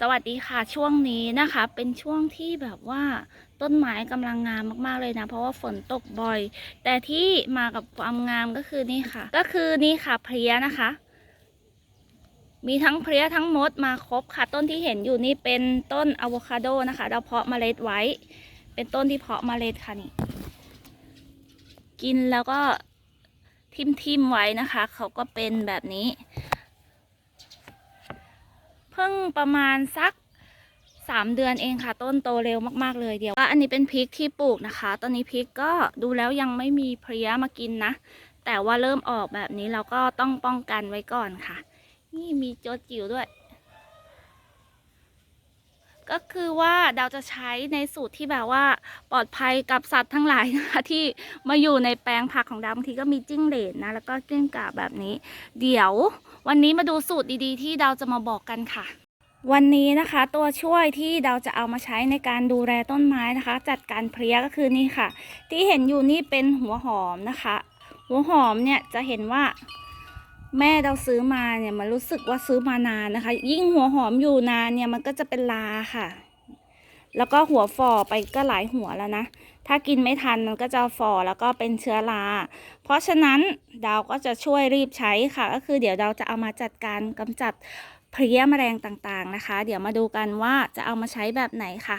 สวัสดีค่ะช่วงนี้นะคะ เป็นช่วงที่แบบว่าต้นไม้กำลังงามมากๆเลยนะ เพราะว่าฝนตกบ่อย แต่ที่มากับความงามก็คือนี่ค่ะ ก็คือนี่ค่ะเพลียนะคะ มีทั้งเพลียทั้งมดมาครบค่ะ ต้นที่เห็นอยู่นี่เป็นต้นอะโวคาโดนะคะ เราเพาะเมล็ดไว้ เป็นต้นที่เพาะเมล็ดค่ะนี่ กินแล้วก็ทิ่มๆไว้นะคะ เขาก็เป็นแบบนี้ เพิ่งประมาณสักสามเดือนเองค่ะ ต้นโตเร็วมากๆเลยเดี๋ยวอันนี้เป็นพริกที่ปลูกนะคะ ตอนนี้พริกก็ดูแล้วยังไม่มีเพลี้ยมากินนะ แต่ว่าเริ่มออกแบบนี้เราก็ต้องป้องกันไว้ก่อนค่ะ นี่มีโจจิ๋วด้วย ก็คือว่าเราจะใช้ในสูตรที่แบบว่าปลอดภัยกับสัตว์ทั้งหลายนะคะที่มาอยู่ในแปลงผักของเราบางทีก็มีจิ้งเหลนนะแล้วก็กิ้งกาแบบนี้ เดี๋ยว วันนี้มาดูสูตรดีๆ ที่เราจะมาบอกกันค่ะ วันนี้นะคะตัวช่วยที่เราจะเอามาใช้ในการดูแลต้นไม้นะคะ จัดการเพลี้ยก็คือนี่ค่ะ ที่เห็นอยู่นี่เป็นหัวหอมนะคะ หัวหอมเนี่ยจะเห็นว่าแม่เราซื้อมาเนี่ยมันรู้สึกว่าซื้อมานานนะคะ ยิ่งหัวหอมอยู่นานเนี่ยมันก็จะเป็นลาค่ะ แล้วก็หัวฝ่อไปก็หลายหัวแล้วนะ ถ้ากินไม่ทันมันก็จะฝ่อแล้วก็เป็นเชื้อรา เพราะฉะนั้นดาวก็จะช่วยรีบใช้ค่ะ ก็คือเดี๋ยวเราจะเอามาจัดการกำจัดเพลี้ยแมลงต่างๆนะคะ เดี๋ยวมาดูกันว่าจะเอามาใช้แบบไหนค่ะ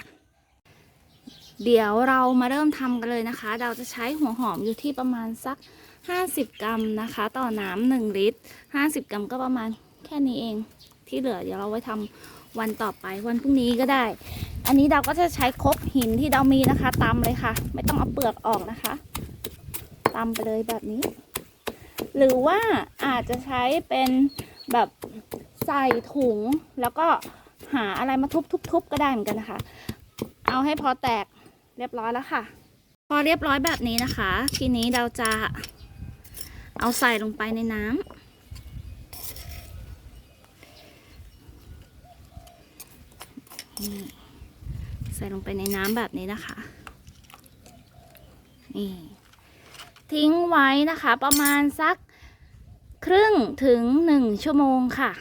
เดี๋ยวเรามาเริ่มทำกันเลยนะคะเราจะใช้หัวหอมอยู่ที่ประมาณสัก 50 กรัมนะคะ ต่อน้ำหนึ่งลิตร 50 กรัมก็ประมาณแค่นี้เอง ที่เหลือเดี๋ยวเราไว้ทำวันต่อไปวันพรุ่งนี้ก็ได้ อันนี้เราก็จะใช้ครกหินที่เรามีนะคะตำเลยค่ะ ไม่ต้องเอาเปลือกออกนะคะตำไปเลยแบบนี้ หรือว่าอาจจะใช้เป็นแบบใส่ถุงแล้วก็หาอะไรมาทุบๆๆก็ได้เหมือนกันนะคะ เอาให้พอแตกเรียบร้อยแล้วค่ะ พอเรียบร้อยแบบนี้นะคะ ทีนี้เราจะเอาใส่ลงไปในน้ำนี่ ใส่ลงไปในน้ำแบบนี้นะคะ นี่ ทิ้งไว้นะคะประมาณสักครึ่งถึงหนึ่งชั่วโมงค่ะ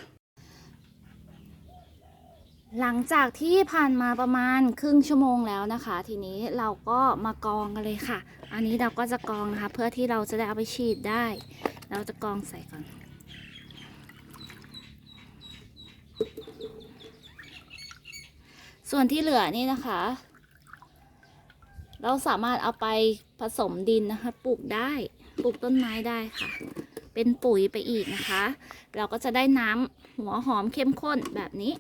หลังจากที่ผ่านมาประมาณครึ่งชั่วโมงแล้วนะคะ ทีนี้เราก็มากองกันเลยค่ะ อันนี้เราก็จะกองนะคะ เพื่อที่เราจะได้เอาไปฉีดได้ เราจะกองใส่ก่อน ส่วนที่เหลือนี่นะคะ เราสามารถเอาไปผสมดินนะคะ ปลูกได้ ปลูกต้นไม้ได้ค่ะ เป็นปุ๋ยไปอีกนะคะ เราก็จะได้น้ำหัวหอมเข้มข้นแบบนี้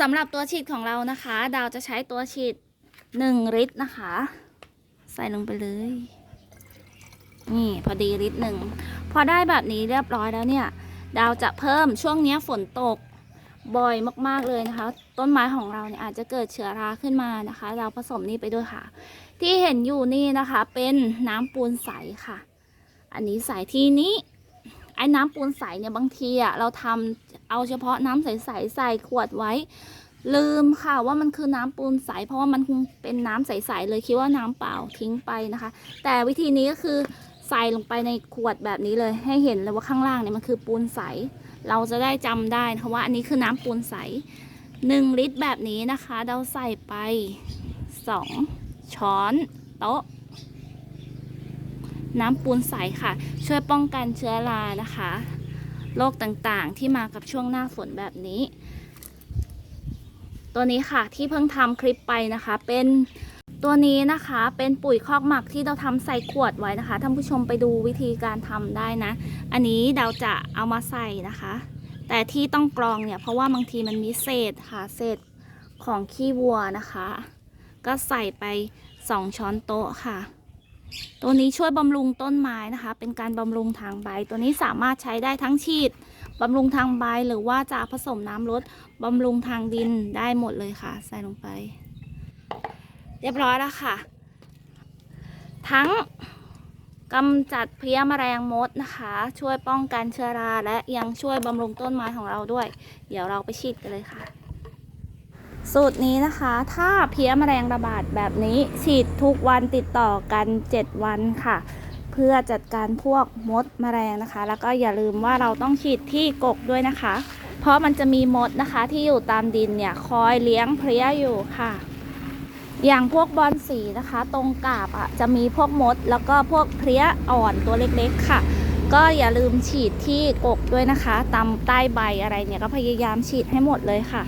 สำหรับตัวฉีดของเรานะคะ ดาวจะใช้ตัวฉีด1ลิตรนะคะ ใส่ลงไปเลย นี่พอดีลิตรหนึ่ง พอได้แบบนี้เรียบร้อยแล้วเนี่ย ดาวจะเพิ่มช่วงนี้ฝนตก บ่อยมากๆเลยนะคะ ต้นไม้ของเราเนี่ยอาจจะเกิดเชื้อราขึ้นมานะคะ เราผสมนี่ไปด้วยค่ะ ที่เห็นอยู่นี่นะคะเป็นน้ำปูนใสค่ะ อันนี้ใสที่นี้ไอ้น้ำปูนใสเนี่ยบางทีอะเราทำเอาเฉพาะน้ำใสๆใส่ขวดไว้ ลืมค่ะว่ามันคือน้ำปูนใส เพราะว่ามันเป็นน้ำใสๆเลยคิดว่าน้ำเปล่าทิ้งไปนะคะ แต่วิธีนี้ก็คือใส่ลงไปในขวดแบบนี้เลยให้เห็นเลยว่าข้างล่างเนี่ยมันคือปูนใส เราจะได้จำได้นะคะว่าอันนี้คือน้ำปูนใสหนึ่งลิตรแบบนี้นะคะ เราใส่ไปสองช้อนโต๊ะ น้ำปูนใสค่ะ ช่วยป้องกันเชื้อรานะคะโรคต่างๆ ที่มากับช่วงหน้าฝนแบบนี้ ตัวนี้ค่ะที่เพิ่งทำคลิปไปนะคะเป็น ตัวนี้นะคะเป็นปุ๋ยคอกหมักที่เราทำใส่ขวดไว้นะคะท่านผู้ชมไปดูวิธีการทำได้นะ อันนี้เราจะเอามาใส่นะคะ แต่ที่ต้องกรองเนี่ยเพราะว่าบางทีมันมีเศษค่ะเศษของขี้วัวนะคะ ก็ใส่ไป 2 ช้อนโต๊ะค่ะ ตัวนี้ช่วยบำรุงต้นไม้นะคะ เป็นการบำรุงทางใบ ตัวนี้สามารถใช้ได้ทั้งฉีดบำรุงทางใบหรือว่าจะผสมน้ำลดบำรุงทางดินได้หมดเลยค่ะ ใส่ลงไป เรียบร้อยแล้วค่ะ ทั้งกำจัดเพลี้ยแมลงมดนะคะ ช่วยป้องกันเชื้อราและยังช่วยบำรุงต้นไม้ของเราด้วย เดี๋ยวเราไปฉีดกันเลยค่ะ สูตรนี้นะคะ ถ้าเพี้ยแมลงระบาดแบบนี้ฉีดทุกวันติดต่อกัน 7 วันค่ะ เพื่อจัดการพวกมดแมลงนะคะ แล้วก็อย่าลืมว่าเราต้องฉีดที่กกด้วยนะคะ เพราะมันจะมีมดนะคะที่อยู่ตามดินเนี่ยคอยเลี้ยงเพลี้ยอยู่ค่ะ อย่างพวกบอลสีนะคะ ตรงกาบอะจะมีพวกมด แล้วก็พวกเพลี้ยอ่อนตัวเล็กๆค่ะ ก็อย่าลืมฉีดที่กกด้วยนะคะตามใต้ใบอะไรเนี่ยก็พยายามฉีดให้หมดเลยค่ะ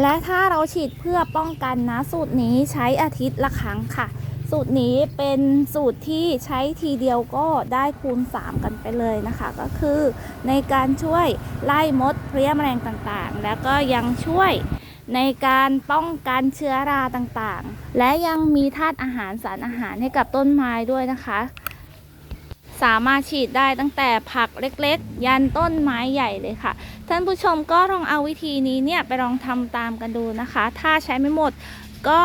และถ้าเราฉีดเพื่อป้องกันนะ สูตรนี้ใช้อาทิตย์ละครั้งค่ะ สูตรนี้เป็นสูตรที่ใช้ทีเดียวก็ได้คูณ 3 กันไปเลยนะคะ ก็คือในการช่วยไล่มดเพลี้ยแมลงต่างๆ แล้วก็ยังช่วย ในการป้องกันเชื้อราต่างๆ และยังมีธาตุอาหารสารอาหารให้กับต้นไม้ด้วยนะคะ สามารถฉีดได้ตั้งแต่ผักเล็กๆ ยันต้นไม้ใหญ่เลยค่ะ ท่านผู้ชมก็ลองเอาวิธีนี้เนี่ยไปลองทำตามกันดูนะคะ ถ้าใช้ไม่หมดก็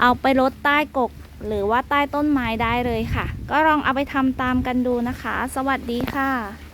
เอาไปลดใต้กกหรือว่าใต้ต้นไม้ได้เลยค่ะ ก็ลองเอาไปทำตามกันดูนะคะ สวัสดีค่ะ